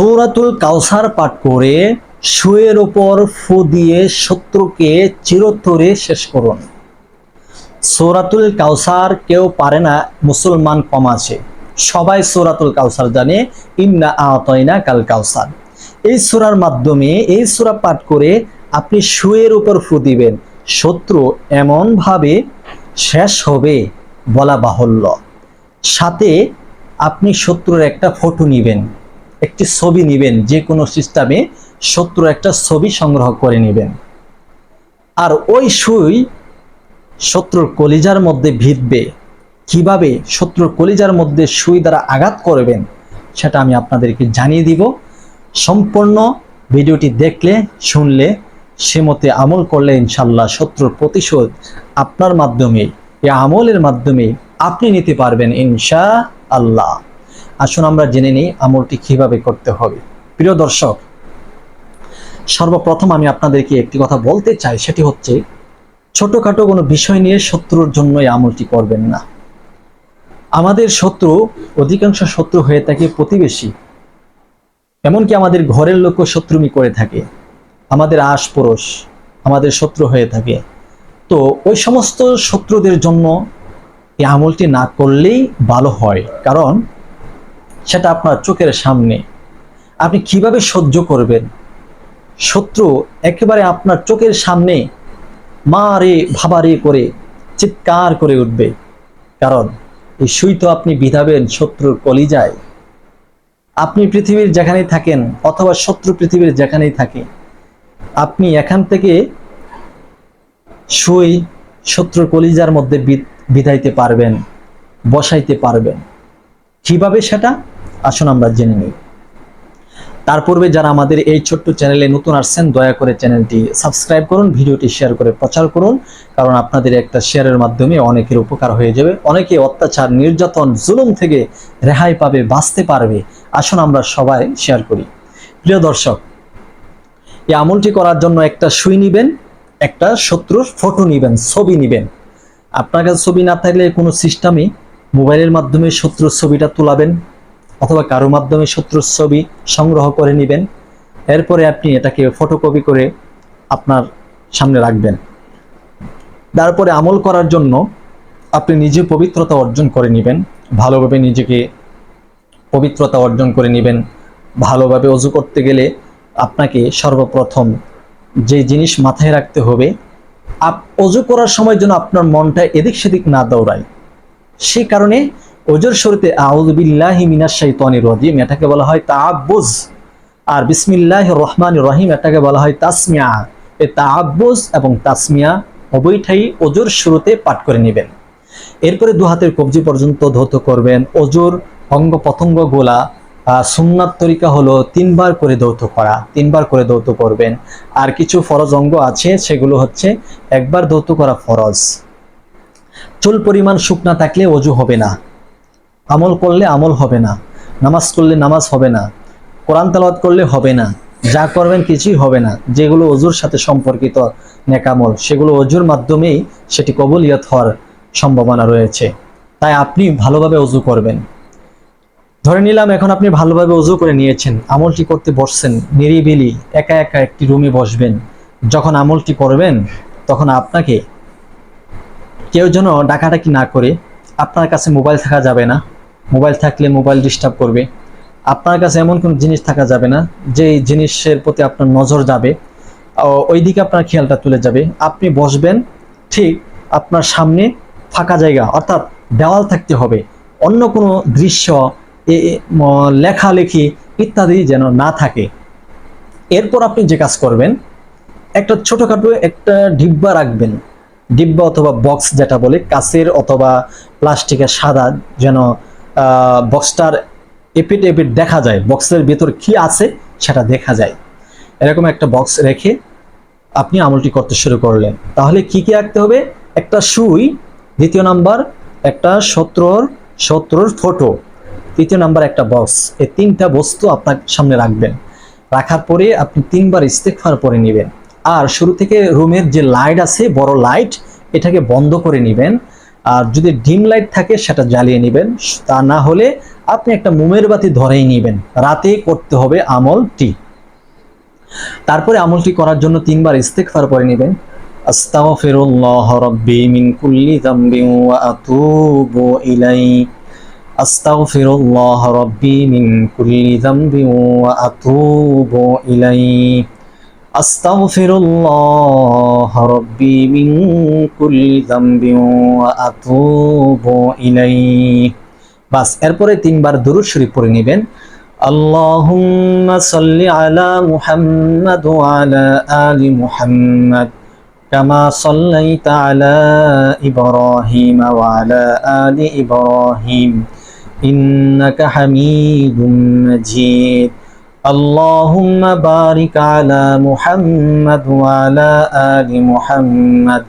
সৌরাতুল কাউসার পাঠ করে শুয়ের ওপর ফু দিয়ে শত্রুকে চিরতরে শেষ করুন। সৌরাতুল কাউসার কেউ পারে না, মুসলমান কম আছে। সবাই সৌরাতুল কাউসার জানে, ইন্না আতয়না কাল কাউসার। এই সূরার মাধ্যমে এই সূরা পাঠ করে আপনি শুয়ের উপর ফু দিবেন, শত্রু এমনভাবে শেষ হবে বলা বাহুল্য। সাথে আপনি শত্রুর একটা ফটো নেবেন। একটি ছবি নেবেন, যে কোনো সিস্টেমে শত্রুর একটা ছবি সংগ্রহ করে নেবেন। আর ওই সুই শত্রুর কলিজার মধ্যে ভিতবে। কীভাবে শত্রুর কলিজার মধ্যে সুই দ্বারা আঘাত করবেন, সেটা আমি আপনাদেরকে জানিয়ে দিব। সম্পূর্ণ ভিডিওটি দেখলে, শুনলে, সে মতে আমল করলে ইনশাল্লাহ শত্রুর প্রতিশোধ আপনার মাধ্যমে, এই আমলের মাধ্যমে আপনি নিতে পারবেন ইনশা আল্লাহ আসুন আমরা জেনে নিই আমলটি কীভাবে করতে হবে। প্রিয় দর্শক, সর্বপ্রথম আমি আপনাদেরকে একটি কথা বলতে চাই, সেটি হচ্ছে ছোটখাটো কোনো বিষয় নিয়ে শত্রুর জন্য আমলটি করবেন না। আমাদের শত্রু অধিকাংশ শত্রু হয়ে থাকে প্রতিবেশী। এমনকি আমাদের ঘরের লোকও শত্রুমি করে থাকে। আমাদের আশপড়োশ আমাদের শত্রু হয়ে থাকে। তো ওই সমস্ত শত্রুদের জন্য এই আমলটি না করলেই ভালো হয়। কারণ সেটা আপনার চোখের সামনে। আপনি কীভাবে সহ্য করবেন? শত্রু একেবারে আপনার চোখের সামনে মা রে ভাবা রে করে, চিৎকার করে উঠবে। কারণ এই সুই তো আপনি বিধাবেন শত্রুর কলিজায়। আপনি পৃথিবীর যেখানেই থাকেন অথবা শত্রু পৃথিবীর যেখানেই থাকে, আপনি এখান থেকে সুই শত্রুর কলিজার মধ্যে বিধাইতে পারবেন, বসাইতে পারবেন। কীভাবে সেটা? আসুন আমরা জেনে নিই। তার পূর্বে যারা আমাদের এই ছোট্ট চ্যানেলে নতুন আসছেন, দয়া করে চ্যানেলটি সাবস্ক্রাইব করুন, ভিডিওটি শেয়ার করে প্রচার করুন, কারণ আপনাদের একটা শেয়ারের মাধ্যমে অনেকের উপকার হয়ে যাবে, অনেকে অত্যাচার, নির্যাতন, জুলুম থেকে রেহাই পাবে, বাঁচতে পারবে। আসুন আমরা সবাই শেয়ার করি। প্রিয় দর্শক, এই আমলটি করার জন্য একটা সুই নিবেন, একটা শত্রুর ফটো নিবেন, ছবি নিবেন। আপনার কাছে ছবি না থাকলে কোনো সিস্টেমে মোবাইলের মাধ্যমে শত্রুর ছবিটা তোলাবেন অথবা কারও মাধ্যমে শত্রুর ছবি সংগ্রহ করে নেবেন। এরপরে আপনি এটাকে ফটোকপি করে আপনার সামনে রাখবেন। তারপরে আমল করার জন্য আপনি নিজে পবিত্রতা অর্জন করে নেবেন, ভালোভাবে নিজেকে পবিত্রতা অর্জন করে নেবেন, ভালোভাবে অজু করতে গেলে আপনাকে সর্বপ্রথম যে জিনিস মাথায় রাখতে হবে অজু করার সময় যেন আপনার মনটা এদিক সেদিক না দৌড়ায়। সেই কারণে ওজোর শুরুতে আউযুবিল্লাহি মিনাশ শাইতানির রাজিম, এটাকে বলা হয় তাআব্বুজ। আর বিসমিল্লাহ রহমান রহিম, এটাকে বলা হয় তাসমিয়া। এই তাআব্বুজ এবং তাসমিয়া উভয়টাই ওজোর শুরুতে পাঠ করে নেবেন। এরপরে দু হাতের কবজি পর্যন্ত ধৌত করবেন। অজুর অঙ্গ প্রত্যঙ্গ গোলা সুন্নাত তরিকা হলো তিনবার করে দৌত করা, তিনবার করে দৌত করবেন। আর কিছু ফরজ অঙ্গ আছে, সেগুলো হচ্ছে একবার দৌত করা ফরজ। চুল পরিমাণ শুকনা থাকলে অজু হবে না। আমল করলে আমল হবে না। নামাজ করলে নামাজ হবে না। কোরআন তেলাওয়াত করলে হবে না। যা করবেন কিছুই হবে না। যেগুলো অজুর সাথে সম্পর্কিত নেকামল, সেগুলো অজুর মাধ্যমেই সেটি কবুলিয়ত হওয়ার সম্ভাবনা রয়েছে। তাই আপনি ভালোভাবে অজু করবেন। ধরে নিলাম এখন আপনি ভালোভাবে অজু করে নিয়েছেন। আমলটি করতে বসছেন নিরিবিলি, একা একা একটি রুমে বসবেন। যখন আমলটি করবেন, তখন আপনাকে কেউ যেন ডাকাডাকি না করে আপনার কাছে মোবাইল থাকা যাবে না, মোবাইল থাকলে মোবাইল ডিস্টার্ব করবে। আপনার কাছে এমন কোনো জিনিস থাকা যাবে না যে জিনিসের প্রতি আপনার নজর যাবে ওই দিকে আপনার খেয়ালটা তুলে যাবে। আপনি বসবেন, ঠিক আপনার সামনে ফাঁকা জায়গা, অর্থাৎ দেওয়াল থাকতে হবে। অন্য কোনো দৃশ্য লেখালেখি ইত্যাদি যেন না থাকে। এরপর আপনি যে কাজ করবেন, একটা ছোটোখাটো একটা ডিব্বা রাখবেন। ডিব্বা অথবা বক্স যেটা বলে, কাচের অথবা প্লাস্টিকের সাদা যেন বক্সটার এপিট এপিট দেখা যায় বক্সের ভেতর কি আছে সেটা দেখা যায়। এরকম একটা বক্স রেখে আপনি আমলটি করতে শুরু করলেন। তাহলে কি কি রাখতে হবে? একটা সুই, দ্বিতীয় নাম্বার একটা শত্রুর শত্রুর ফটো তৃতীয় নাম্বার একটা বক্স এই তিনটা বস্তু আপনার সামনে রাখবেন। রাখার পরে আপনি তিনবার ইস্তেকফার পরে নেবেন। আর শুরু থেকে রুমের যে লাইট আছে, বড় লাইট এটাকে বন্ধ করে নেবেন। আর যদি ডিম লাইট থাকে, সেটা জ্বালিয়ে নেবেন। তা না হলে আপনি একটা মোমের বাতি ধরেই নেবেন। রাতে করতে হবে আমলটি। তারপরে আমলটি করার জন্য তিনবার ইস্তেগফার করে নেবেন। আস্তাগফিরুল্লাহ রাব্বি মিন কুল্লি যামবিন ওয়া আতুবু ইলাইহি। আস্তাগফিরুল্লাহ রাব্বি মিন কুল্লি যামবিন ওয়া আতুবু ইলাইহি। আস্তাগফিরুল্লাহ রাব্বি মিন কুল্লি যামবিন ওয়া আতুবু ইলাইহি বাস এরপরে তিনবার দুরূদ শরীফ পড়ে নেবেন اللهم صل على محمد وعلى آل محمد كما صليت على إبراهيم وعلى آل إبراهيم إنك حميد مجيد اللهم بارك على محمد وعلى آل محمد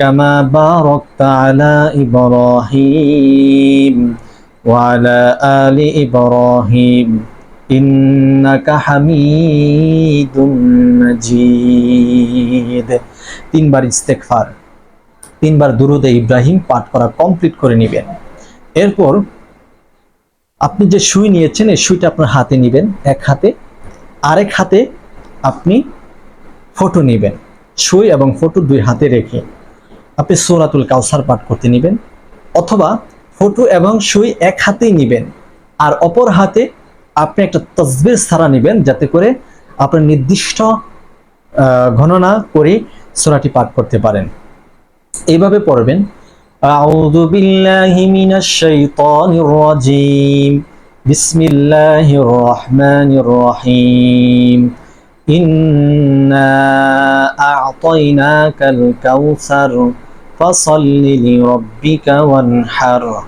كما باركت على إبراهيم وعلى آل إبراهيم إنك حميد مجيد তিনবার ইস্তেগফার তিনবার দুরুদে ইব্রাহিম পাঠ করা কমপ্লিট করে নেবেন এরপর আপনি যে সুই নিয়েছেন, এই সুইটা আপনার হাতে নেবেন, এক হাতে। আরেক হাতে আপনি ফটো নেবেন, সুই এবং ফটো দুই হাতে রেখে। আপনি সূরাতুল কাউসার পাঠ করতে নেবেন, অথবা ফটো এবং সুই এক হাতেই নেবেন, আর অপর হাতে আপনি একটা তসবির সারা নেবেন, যাতে করে আপনার নির্দিষ্ট গণনা করে সূরাটি পাঠ করতে পারেন। এইভাবে পড়বেন। أعوذ بالله من الشيطان الرجيم. بسم الله الرحمن الرحيم. إنا أعطيناك الكوثر فصل لربك وانحر.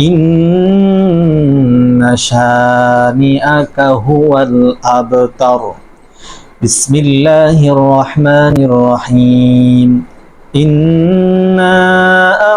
إن شانئك هو الأبتر. بسم الله الرحمن الرحيم. إِنَّا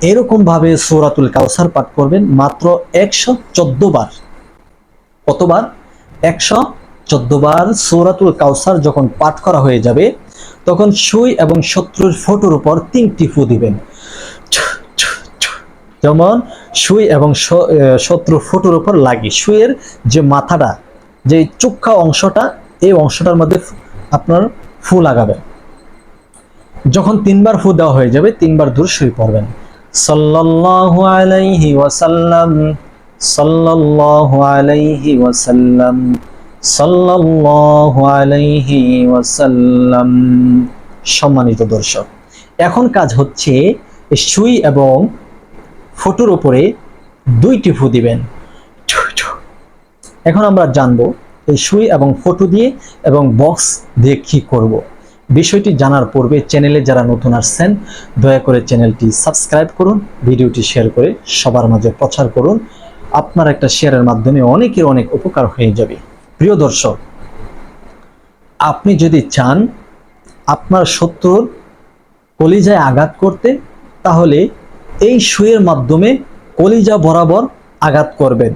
এরকম ভাবে সূরাতুল কাউসার পাঠ করবেন মাত্র একশো চোদ্দ বার। কতবার? একশো চোদ্দ বার সূরাতুল কাউসার যখন পাঠ করা হয়ে যাবে তখন সুই এবং শত্রুর ফটোর উপর তিনটি ফু দিবেন। যেমন সুই এবং শ- আহ, শত্রুর ফটোর উপর লাগে। সুইয়ের যে মাথাটা যে চোখা অংশটা এই অংশটার মধ্যে আপনার ফু লাগাবেন। যখন তিনবার ফু দেওয়া হয়ে যাবে তিনবার দূর শুয়ে পড়বেন। সাল্লাল্লাহু আলাইহি ওয়াসাল্লাম, সাল্লাল্লাহু আলাইহি ওয়াসাল্লাম, সাল্লাল্লাহু আলাইহি ওয়াসাল্লাম সম্মানিত দর্শক, এখন কাজ হচ্ছে সুই এবং ফটোর উপরে দুইটি ফু দিবেন এখন আমরা জানব এই সুই এবং ফটো দিয়ে এবং বক্স দিয়ে কি করব। বিষয়টি জানার পূর্বে চ্যানেলে যারা নতুন আসছেন, দয়া করে চ্যানেলটি সাবস্ক্রাইব করুন, ভিডিওটি শেয়ার করে সবার মাঝে প্রচার করুন। আপনার একটা শেয়ারের মাধ্যমে অনেকের অনেক উপকার হয়ে যাবে। প্রিয় দর্শক, আপনি যদি চান আপনার শত্রুর কলিজায় আঘাত করতে, তাহলে এই সুইয়ের মাধ্যমে কলিজা বরাবর আঘাত করবেন,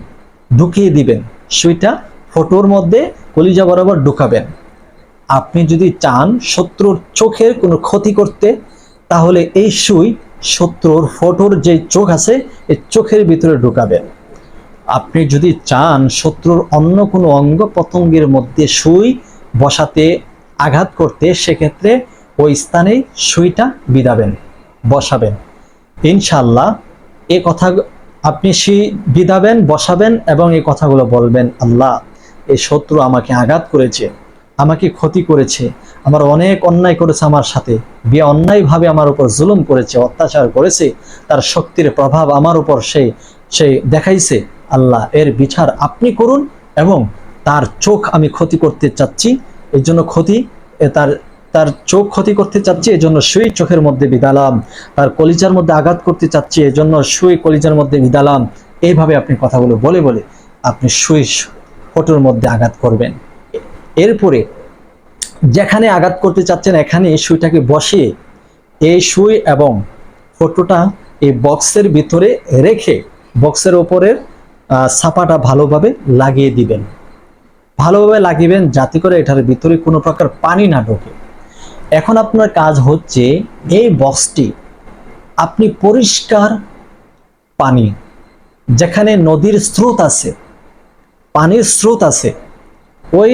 ঢুকিয়ে দিবেন। সুইটা ফটোর মধ্যে কলিজা বরাবর ঢুকাবেন। আপনি যদি চান শত্রুর চোখের কোনো ক্ষতি করতে, তাহলে এই সুই শত্রুর ফটোর যে চোখ আছে, এই চোখের ভিতরে ঢুকাবেন। আপনি যদি চান শত্রুর অন্য কোনো অঙ্গ প্রত্যঙ্গের মধ্যে সুই বসাতে আঘাত করতে, সেক্ষেত্রে ওই স্থানে সুইটা বিদাবেন, বসাবেন। ইনশাল্লাহ এ কথা আপনি সে বিদাবেন, বসাবেন এবং এই কথাগুলো বলবেন, আল্লাহ, এই শত্রু আমাকে আঘাত করেছে। আমাকে ক্ষতি করেছে, আমার অনেক অন্যায় করেছে আমার সাথে। বিয়ে অন্যায়ভাবে আমার উপর জুলুম করেছে, অত্যাচার করেছে, তার শক্তির প্রভাব আমার উপর সে সে দেখাইছে। আল্লাহ, এর বিচার আপনি করুন এবং তার চোখ আমি ক্ষতি করতে চাচ্ছি এর জন্য ক্ষতি তার তার চোখ ক্ষতি করতে চাচ্ছি এজন্য সুই চোখের মধ্যে বিদালাম। তার কলিজার মধ্যে আঘাত করতে চাচ্ছি এজন্য সুই কলিজার মধ্যে বিদালাম। এইভাবে আপনি কথাগুলো বলে বলে আপনি সুই ফটোর মধ্যে আঘাত করবেন। এরপরে যেখানে আঘাত করতে চাচ্ছেন এখানে সুইটাকে বসিয়ে এই সুই এবং ফটোটা এই বক্সের ভিতরে রেখে বক্সের ওপরের ছাপাটা ভালোভাবে লাগিয়ে দিবেন। ভালোভাবে লাগিবেন যাতে করে এটার ভিতরে কোনো প্রকার পানি না ঢোকে। এখন আপনার কাজ হচ্ছে এই বক্সটি আপনি পরিষ্কার পানি, যেখানে নদীর স্রোত আছে, পানির স্রোত আছে, ওই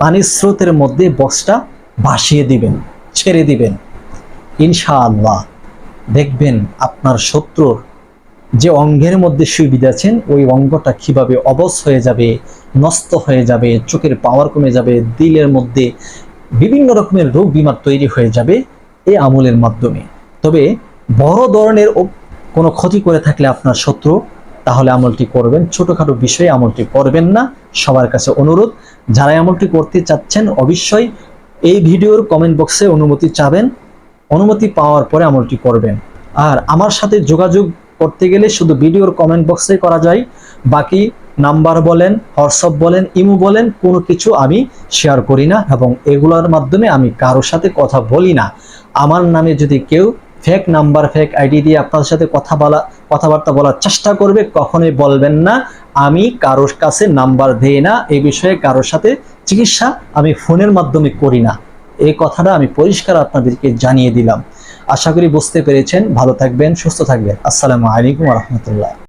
পানির স্রোতের মধ্যে বক্সটা ভাসিয়ে দিবেন, ছেড়ে দিবেন। ইনশাআল্লাহ দেখবেন আপনার শত্রুর যে অঙ্গের মধ্যে সুই বিঁধেছেন ওই অঙ্গটা কীভাবে অবস হয়ে যাবে, নষ্ট হয়ে যাবে, চোখের পাওয়ার কমে যাবে, দিলের মধ্যে বিভিন্ন রকমের রোগ বিমার তৈরি হয়ে যাবে এই আমলের মাধ্যমে। তবে বড় ধরনের কোনো ক্ষতি করে থাকলে আপনার শত্রু তাহলে আমলটি করবেন। ছোটখাটো বিষয়ে আমলটি করবেন না। সবার কাছে অনুরোধ, যারা আমলটি করতে চাচ্ছেন, অবশ্যই এই ভিডিওর কমেন্ট বক্সে অনুমতি চাবেন। অনুমতি পাওয়ার পরে আমলটি করবেন। আর আমার সাথে যোগাযোগ করতে গেলে শুধু ভিডিওর কমেন্ট বক্সে করা যায়। বাকি নাম্বার বলেন, হোয়াটসঅ্যাপ বলেন, ইমো বলেন, কোনো কিছু আমি শেয়ার করি না এবং এগুলোর মাধ্যমে আমি কারোর সাথে কথা বলি না। আমার নামে যদি কেউ ফেক নাম্বার ফেক আইডি দিয়ে আপনার সাথে কথা বলা কথাবার্তা বলার চেষ্টা করবে, কখনোই বলবেন না। আমি কারোর কাছে নাম্বার দেই না, এ বিষয়ে কারোর সাথে চিকিৎসা আমি ফোনের মাধ্যমে করি না। এই কথাটা আমি পরিষ্কার আপনাদেরকে জানিয়ে দিলাম। আশা করি বুঝতে পেরেছেন। ভালো থাকবেন, সুস্থ থাকবেন। আসসালামু আলাইকুম রহমতুল্লাহ।